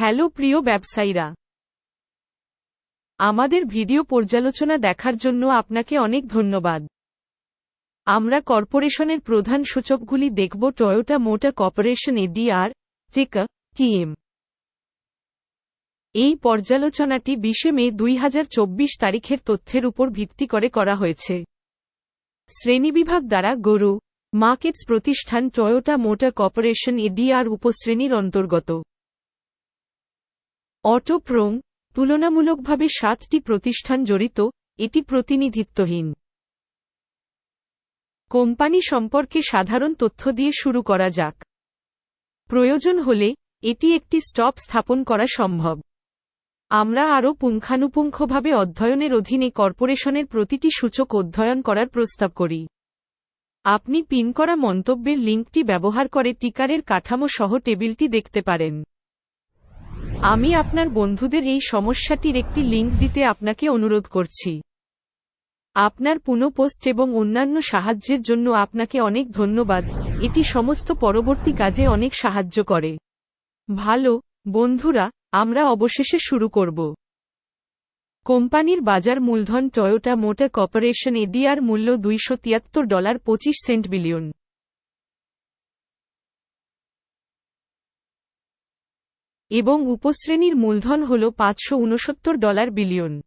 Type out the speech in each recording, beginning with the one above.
Hello প্রিয় ব্যবসায়ীরা। আমাদের ভিডিও পর্যালোচনা দেখার জন্য আপনাকে অনেক ধন্যবাদ। আমরা কর্পোরেশনের প্রধান সূচকগুলি দেখব টয়োটা মোটা কর্পোরেশন এডিআর, টেকা, টিএম। এই পর্যালোচনাটি বিশে মে দুই হাজার চব্বিশ তারিখের তথ্যের উপর ভিত্তি করে করা হয়েছে। শ্রেণীবিভাগ দ্বারা গরু, মার্কেটস প্রতিষ্ঠান টয়োটা মোটা কর্পোরেশন এডিআর উপশ্রেণীর অন্তর্গত। অটোপ্রোং তুলনামূলকভাবে সাতটি প্রতিষ্ঠান জড়িত, এটি প্রতিনিধিত্বহীন। কোম্পানি সম্পর্কে সাধারণ তথ্য দিয়ে শুরু করা যাক। প্রয়োজন হলে এটি একটি স্টপ স্থাপন করা সম্ভব। আমরা আরও পুঙ্খানুপুঙ্খভাবে অধ্যয়নের অধীনে কর্পোরেশনের প্রতিটি সূচক অধ্যয়ন করার প্রস্তাব করি। আপনি পিন করা মন্তব্যের লিঙ্কটি ব্যবহার করে টিকারের কাঠামো সহ টেবিলটি দেখতে পারেন। আমি আপনার বন্ধুদের এই সমস্যাটির একটি লিঙ্ক দিতে আপনাকে অনুরোধ করছি। আপনার পুনঃপোস্ট এবং অন্যান্য সাহায্যের জন্য আপনাকে অনেক ধন্যবাদ। এটি সমস্ত পরবর্তী কাজে অনেক সাহায্য করে। ভালো, বন্ধুরা, আমরা অবশেষে শুরু করব। কোম্পানির বাজার মূলধন টয়োটা মোটর কর্পোরেশন এডিআর মূল্য দুইশো তিয়াত্তর ডলার পঁচিশ সেন্ট বিলিয়ন। এবং উপশ্রেণীর মূলধন হল পাঁচশো উনসত্তর dollar billion.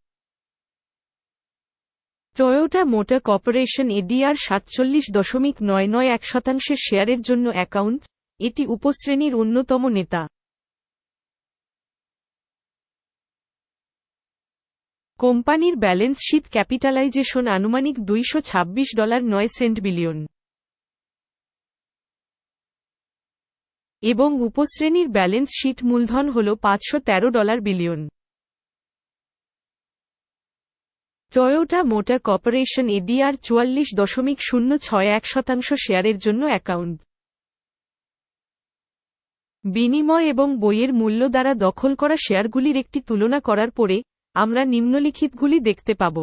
Toyota Motor Corporation ADR সাতচল্লিশ দশমিক নয় নয় এক শতাংশের শেয়ারের জন্য অ্যাকাউন্ট, এটি উপশ্রেণীর অন্যতম নেতা। কোম্পানির ব্যালেন্স শিট ক্যাপিটালাইজেশন আনুমানিক দুইশ ছাব্বিশ ডলার নয় সেন্ট বিলিয়ন। এবং উপশ্রেণীর ব্যালেন্স শিট মূলধন হল পাঁচশো তেরো dollar billion. Toyota Motor Corporation ADR চুয়াল্লিশ দশমিক শূন্য ছয় এক শতাংশ শেয়ারের জন্য অ্যাকাউন্ট। বিনিময় এবং বইয়ের মূল্য দ্বারা দখল করা শেয়ারগুলির একটি তুলনা করার পরে আমরা নিম্নলিখিতগুলি দেখতে পাব।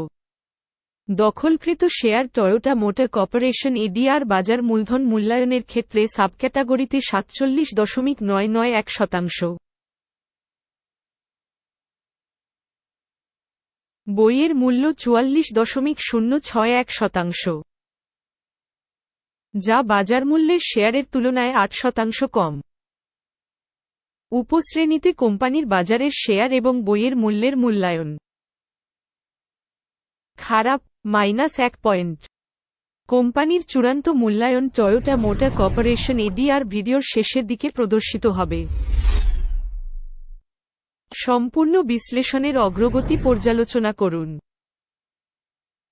দখলকৃত share Toyota Motor Corporation ADR বাজার মূলধন মূল্যায়নের ক্ষেত্রে সাবক্যাটাগরিতে সাতচল্লিশ দশমিক নয় নয় এক শতাংশ। বইয়ের মূল্য চুয়াল্লিশ দশমিক শূন্য ছয় এক শতাংশ। যা বাজার মূল্যের শেয়ারের তুলনায় আট শতাংশ কম। উপশ্রেণীতে কোম্পানির বাজারের শেয়ার এবং বইয়ের মূল্যের মূল্যায়ন। খারাপ মাইনাস এক পয়েন্ট। কোম্পানির চূড়ান্ত মূল্যায়ন টয়োটা মোটর কর্পোরেশন এডিআর ভিডিওর শেষের দিকে প্রদর্শিত হবে। সম্পূর্ণ বিশ্লেষণের অগ্রগতি পর্যালোচনা করুন।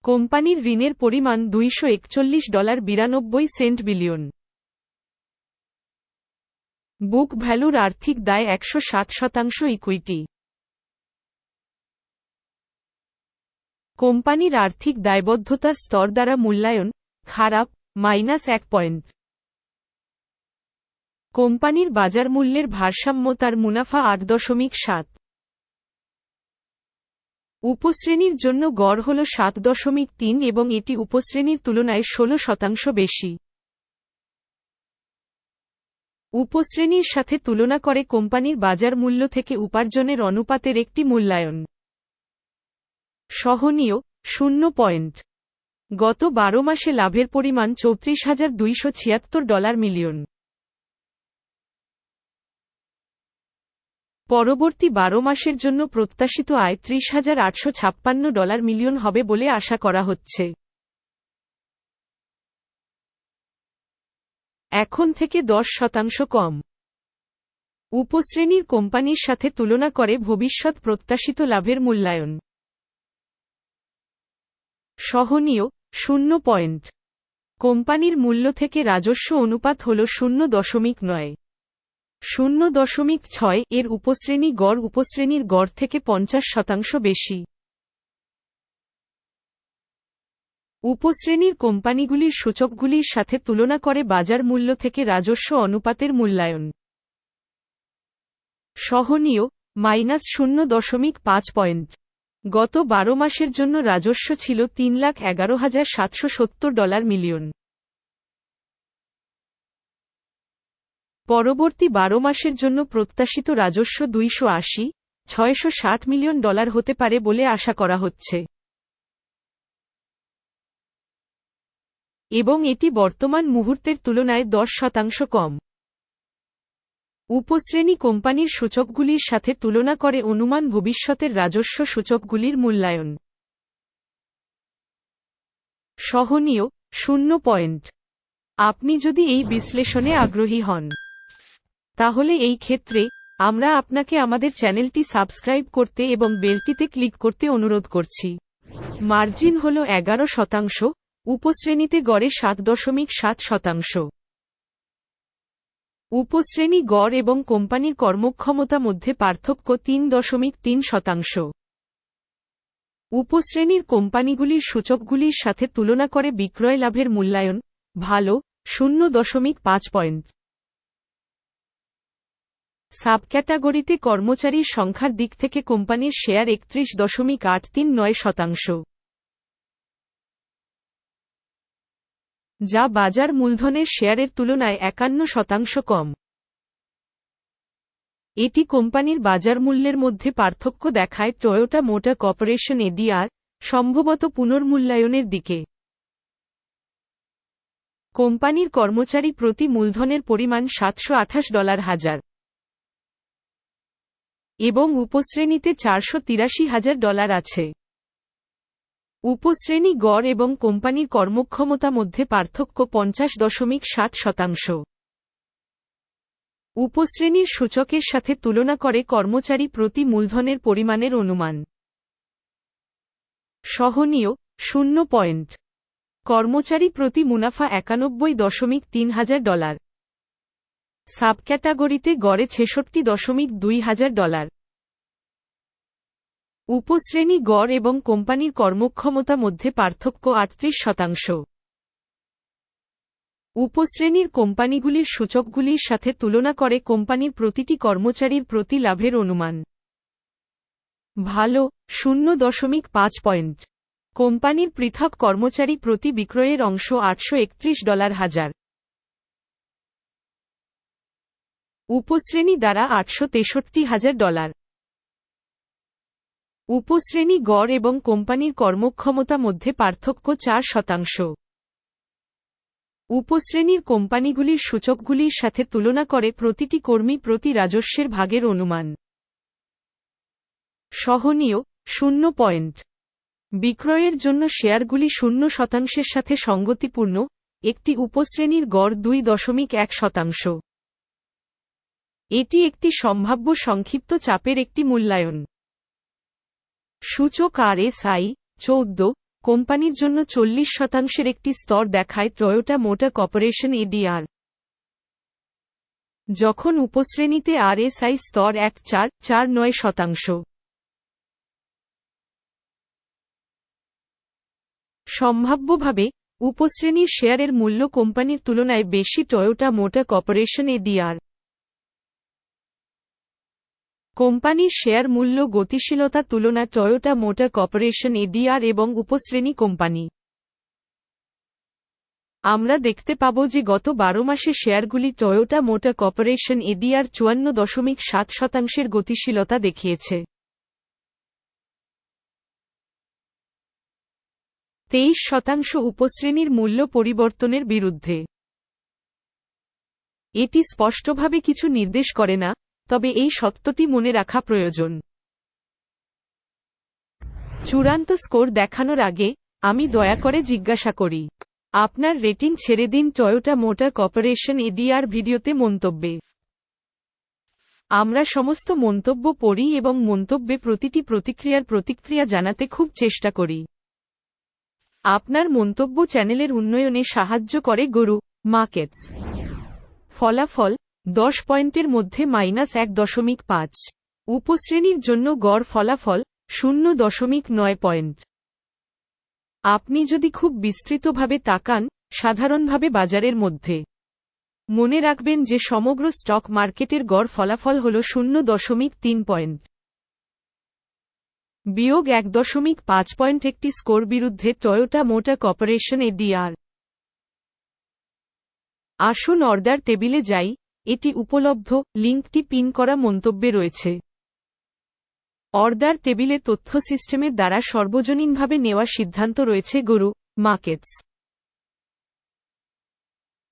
কোম্পানির ঋণের পরিমাণ দুইশ একচল্লিশ ডলার বিরানব্বই সেন্ট বিলিয়ন। বুক ভ্যালুর আর্থিক দায় একশ সাত শতাংশ ইকুইটি। কোম্পানির আর্থিক দায়বদ্ধতার স্তর দ্বারা মূল্যায়ন, খারাপ, মাইনাস এক পয়েন্ট। কোম্পানির বাজার মূল্যের ভারসাম্য তার মুনাফা আট দশমিক সাত। উপশ্রেণীর জন্য গড় হল সাত দশমিক তিন এবং এটি উপশ্রেণীর তুলনায় ষোলো শতাংশ বেশি। উপশ্রেণীর সাথে তুলনা করে কোম্পানির বাজার মূল্য থেকে উপার্জনের অনুপাতের একটি মূল্যায়ন। সহনীয়, শূন্য পয়েন্ট। গত বারো মাসে লাভের পরিমাণ চৌত্রিশ হাজার দুইশো ছিয়াত্তর ডলার মিলিয়ন। পরবর্তী বারো মাসের জন্য প্রত্যাশিত আয় ত্রিশ হাজার আটশো ছাপ্পান্ন ডলার মিলিয়ন হবে বলে আশা করা হচ্ছে। এখন থেকে দশ শতাংশ কম। উপশ্রেণীর কোম্পানির সাথে তুলনা করে ভবিষ্যৎ প্রত্যাশিত লাভের মূল্যায়ন। সহনীয়, শূন্য পয়েন্ট। কোম্পানির মূল্য থেকে রাজস্ব অনুপাত হল শূন্য দশমিক নয়। শূন্য দশমিক ছয় এর উপশ্রেণী গড় উপশ্রেণীর গড় থেকে পঞ্চাশ শতাংশ বেশি। উপশ্রেণীর কোম্পানিগুলির সূচকগুলির সাথে তুলনা করে বাজার মূল্য থেকে রাজস্ব অনুপাতের মূল্যায়ন। সহনীয়, মাইনাস শূন্য দশমিক পাঁচ পয়েন্ট। গত বারো মাসের জন্য রাজস্ব ছিল তিন লাখ এগারো হাজার সাতশো সত্তর ডলার মিলিয়ন। পরবর্তী বারো মাসের জন্য প্রত্যাশিত রাজস্ব দুইশো আশি, ছয়শো ষাট মিলিয়ন ডলার হতে পারে বলে আশা করা হচ্ছে। এবং এটি বর্তমান মুহূর্তের তুলনায় দশ শতাংশ কম। উপশ্রেণী কোম্পানির সূচকগুলির সাথে তুলনা করে অনুমান ভবিষ্যতের রাজস্ব সূচকগুলির মূল্যায়ন। সহনীয়, শূন্য পয়েন্ট। আপনি যদি এই বিশ্লেষণে আগ্রহী হন, তাহলে এই ক্ষেত্রে আমরা আপনাকে আমাদের চ্যানেলটি সাবস্ক্রাইব করতে এবং বেলটিতে ক্লিক করতে অনুরোধ করছি। মার্জিন হল এগারো শতাংশ, উপশ্রেণীতে গড়ে সাত দশমিক সাত শতাংশ। উপশ্রেণী গড় এবং কোম্পানির কর্মক্ষমতা মধ্যে পার্থক্য তিন দশমিক তিন শতাংশ। উপশ্রেণীর কোম্পানিগুলির সূচকগুলির সাথে তুলনা করে বিক্রয় লাভের মূল্যায়ন ভালো, শূন্য দশমিক পাঁচ পয়েন্ট। সাবক্যাটাগরিতে কর্মচারীর সংখ্যার দিক থেকে কোম্পানির শেয়ার একত্রিশ দশমিক আট তিন নয় শতাংশ। যা বাজার মূলধনের শেয়ারের তুলনায় একান্ন শতাংশ কম। এটি কোম্পানির বাজার মূল্যের মধ্যে পার্থক্য দেখায় টয়োটা মোটর কর্পোরেশন এডিআর, সম্ভবত পুনর্মূল্যায়নের দিকে। কোম্পানির কর্মচারী প্রতি মূলধনের পরিমাণ সাতশো আঠাশ ডলার হাজার। এবং উপশ্রেণীতে চারশো হাজার ডলার আছে। উপশ্রেণী গড় এবং কোম্পানির কর্মক্ষমতা মধ্যে পার্থক্য পঞ্চাশ দশমিক ষাট শতাংশ। উপশ্রেণীর সূচকের সাথে তুলনা করে কর্মচারী প্রতি মূলধনের পরিমাণের অনুমান। সহনীয়, শূন্য পয়েন্ট। কর্মচারী প্রতি মুনাফা একানব্বই দশমিক তিন হাজার ডলার। সাবক্যাটাগরিতে গড়ে ছেষট্টি দশমিক দুই হাজার ডলার। উপশ্রেণী গড় এবং কোম্পানির কর্মক্ষমতা মধ্যে পার্থক্য আটত্রিশ শতাংশ। উপশ্রেণীর কোম্পানিগুলির সূচকগুলির সাথে তুলনা করে কোম্পানির প্রতিটি কর্মচারীর প্রতি লাভের অনুমান। ভালো, শূন্য দশমিক পাঁচ পয়েন্ট। কোম্পানির পৃথক কর্মচারী প্রতি বিক্রয়ের অংশ আটশো একত্রিশ ডলার হাজার। উপশ্রেণী দ্বারা আটশো তেষট্টি হাজার ডলার। উপশ্রেণী গড় এবং কোম্পানির কর্মক্ষমতা মধ্যে পার্থক্য চার শতাংশ। উপশ্রেণীর কোম্পানিগুলির সূচকগুলির সাথে তুলনা করে প্রতিটি কর্মী প্রতি রাজস্বের ভাগের অনুমান। সহনীয়, শূন্য পয়েন্ট। বিক্রয়ের জন্য শেয়ারগুলি শূন্য শতাংশের সাথে সঙ্গতিপূর্ণ, একটি উপশ্রেণীর গড় দুই দশমিক এক শতাংশ। এটি একটি সম্ভাব্য সংক্ষিপ্ত চাপের একটি মূল্যায়ন। সূচক আর এস আই চৌদ্দ, কোম্পানির জন্য চল্লিশ শতাংশের একটি স্তর দেখায় টয়োটা মোটর কর্পোরেশন এডিআর। যখন উপশ্রেণীতে আর এস আই স্তর এক, চার চার, নয় শতাংশ। সম্ভাব্যভাবে, উপশ্রেণীর শেয়ারের মূল্য কোম্পানির তুলনায় বেশি টয়োটা মোটর কর্পোরেশন এডিআর। কোম্পানির শেয়ার মূল্য গতিশীলতা তুলনা টয়োটা মোটর কর্পোরেশন এডিআর এবং উপশ্রেণী কোম্পানি। আমরা দেখতে পাব যে গত বারো মাসে শেয়ারগুলি টয়োটা মোটর কর্পোরেশন এডিআর চুয়ান্ন দশমিক সাত শতাংশের গতিশীলতা দেখিয়েছে। তেইশ শতাংশ উপশ্রেণীর মূল্য পরিবর্তনের বিরুদ্ধে। এটি স্পষ্টভাবে কিছু নির্দেশ করে না তবে এই সত্যটি মনে রাখা প্রয়োজন। চূড়ান্ত স্কোর দেখানোর আগে, আমি দয়া করে জিজ্ঞাসা করি, আপনার রেটিং ছেড়ে দিন টয়োটা মোটর কর্পোরেশন এডিআর ভিডিওতে মন্তব্যে। আমরা সমস্ত মন্তব্য পড়ি এবং মন্তব্যে প্রতিটি প্রতিক্রিয়ার প্রতিক্রিয়া জানাতে খুব চেষ্টা করি। আপনার মন্তব্য চ্যানেলের উন্নয়নে সাহায্য করে গরু, মার্কেটস। ফলাফল দশ পয়েন্টের মধ্যে মাইনাস এক দশমিক পাঁচ। উপশ্রেণীর জন্য গড় ফলাফল শূন্য দশমিক নয় পয়েন্ট। আপনি যদি খুব বিস্তৃতভাবে তাকান, সাধারণভাবে বাজারের মধ্যে। মনে রাখবেন যে সমগ্র স্টক মার্কেটের গড় ফলাফল হল শূন্য দশমিক তিন পয়েন্ট। বিয়োগ এক দশমিক পাঁচ পয়েন্ট একটি স্কোর বিরুদ্ধে টয়োটা মোটর কর্পোরেশন এডিআর আসুন অর্ডার টেবিলে যাই এটি উপলব্ধ, লিঙ্কটি পিন করা মন্তব্যে রয়েছে। অর্ডার টেবিলে তথ্য সিস্টেমের দ্বারা সর্বজনীনভাবে নেওয়া সিদ্ধান্ত রয়েছে গরু, মার্কেটস।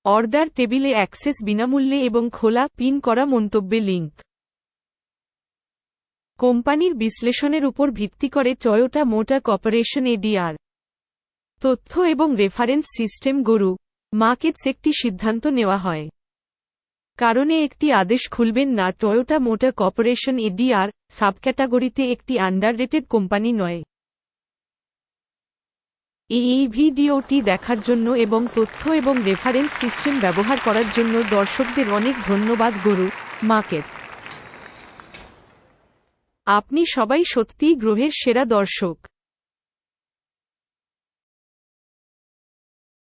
অর্ডার টেবিলে অ্যাক্সেস বিনামূল্যে এবং খোলা, পিন করা মন্তব্যে লিঙ্ক। কোম্পানির বিশ্লেষণের উপর ভিত্তি করে টয়োটা মোটা কর্পোরেশন এডিআর। তথ্য এবং রেফারেন্স সিস্টেম গরু, মার্কেটস একটি সিদ্ধান্ত নেওয়া হয়। কারণে একটি আদেশ খুলবেন না টয়োটা মোটর কর্পোরেশন এডিআর সাবক্যাটাগরিতে একটি আন্ডাররেটেড কোম্পানি নয়। এই ভিডিওটি দেখার জন্য এবং তথ্য এবং রেফারেন্স সিস্টেম ব্যবহার করার জন্য দর্শকদের অনেক ধন্যবাদ, গরু মার্কেটস আপনি সবাই সত্যিই গ্রহের সেরা দর্শক।